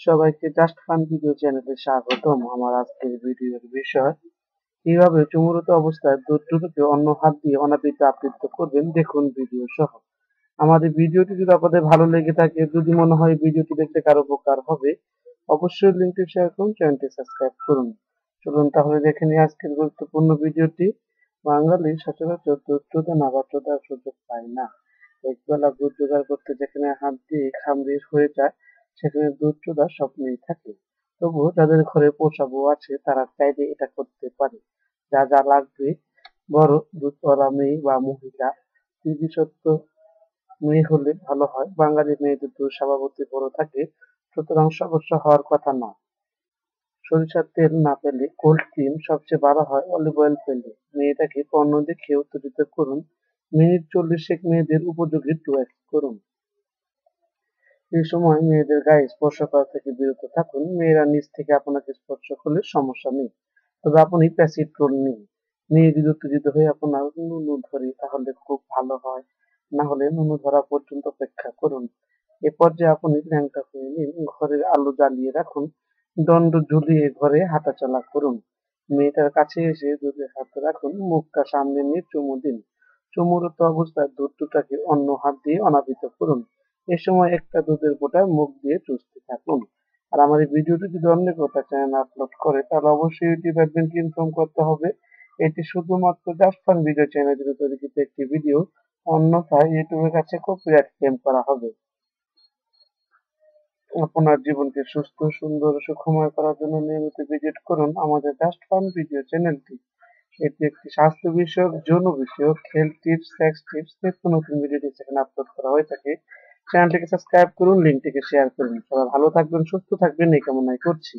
সবাইকে just fun video চ্যানেলে স্বাগতম আমার আজকের ভিডিওর বিষয়। কীভাবে চুমুরত অবস্থায় দুধ দুধকে অন্য হাত দিয়ে অনাবৃত আবৃত্ত করবেন দেখুন ভিডিও সহ। আমাদের ভিডিওটি যদি আপনাদের ভালো লেগে থাকে, যদি মনে হয় ভিডিওটি দেখতে কারও উপকার হবে, অবশ্যই লিঙ্কটি শেয়ার করুন, চ্যানেলটি সাবস্ক্রাইব করুন। চলুন তাহলে দেখে নিই আজকের গুরুত্বপূর্ণ ভিডিওটি। বাঙালি সচরাচর দুধ দুধে না বা চোদার সুযোগ পায় না। একবেলা দুধ করতে যেখানে হাত দিয়ে খামড়ির হয়ে যায় সেখানে দুধ চোদার স্বপ্নেই থাকে। তবুও যাদের ঘরে পোষা বউ আছে, তারা চাইলে এটা করতে পারে। যা যা লাগবে, বড় দুধওয়ালা মেয়ে বা মহিলা বিশেষত্ব মেয়ে হলে ভালো হয়। বাঙালি মেয়েদের দুধ স্বভাবতই বড় থাকে। সুতরাং সমস্যা হওয়ার কথা না। সরিষার তেল না পেলে কোল্ড ক্রিম সবচেয়ে ভালো হয় অলিভ অয়েল পেলে। মেয়েটাকে পণ্য দেখে উত্তেজিত করুন। মিনিট চল্লিশে মেয়েদের উপযোগী টুয়েক্স করুন। এই সময় মেয়েদের গায়ে স্পর্শ করা থেকে বিরত থাকুন। মেয়েরা নিজ থেকে আপনাকে স্পর্শ করলে সমস্যা নেই। তবে আপনি প্যাসিভ রোল নিন। মেয়ে যদি উত্তেজিত হয়ে আপনার নুনু ধরে তাহলে খুব ভালো হয়। না হলে নুনু ধরা পর্যন্ত অপেক্ষা করুন। এ পর্যায়ে আপনি ল্যাংটা হয়ে নিন। ঘরের আলো জ্বালিয়ে রাখুন। দণ্ড ঝুলিয়ে ঘরে হাঁটাচলা করুন। মেয়েটার কাছে এসে দুধে হাত রাখুন। মুখটা সামনে নিয়ে চুমু দিন। চুমুরত অবস্থায় দুধ দুটাকে অন্য হাত দিয়ে অনাবৃত করুন। এ সময় একটা দুধের বোটায় মুখ দিয়ে চুষতে থাকুন। আর আমার এই ভিডিওটি যদি অন্য কোথাও চ্যানেল আপলোড করে, তাহলে অবশ্যই ইউটিউব অ্যাডমিনকে ইনফর্ম করতে হবে। এটি শুধুমাত্র জাস্ট ফান ভিডিও চ্যানেল জুড়ে তৈরিকৃত একটি ভিডিও অন্যথায় ইউটিউবের কাছে কপিরাইট ক্লেম করা হবে। আপনার জীবনকে সুস্থ, সুন্দর সুখময় করার জন্য নিয়মিত ভিজিট করুন আমাদের জাস্ট ফান ভিডিও চ্যানেলটি এটি একটি স্বাস্থ্য বিষয়ক, যৌন বিষয়ক হেলথ টিপস সেক্স টিপস নিত্য নতুন ভিডিওটি সেখানে আপলোড করা হয়ে থাকে। চ্যানেলটিকে সাবস্ক্রাইব করুন লিঙ্কটিকে শেয়ার করুন। সবাই ভালো থাকবেন সুস্থ থাকবেন এই কামনাই করছি।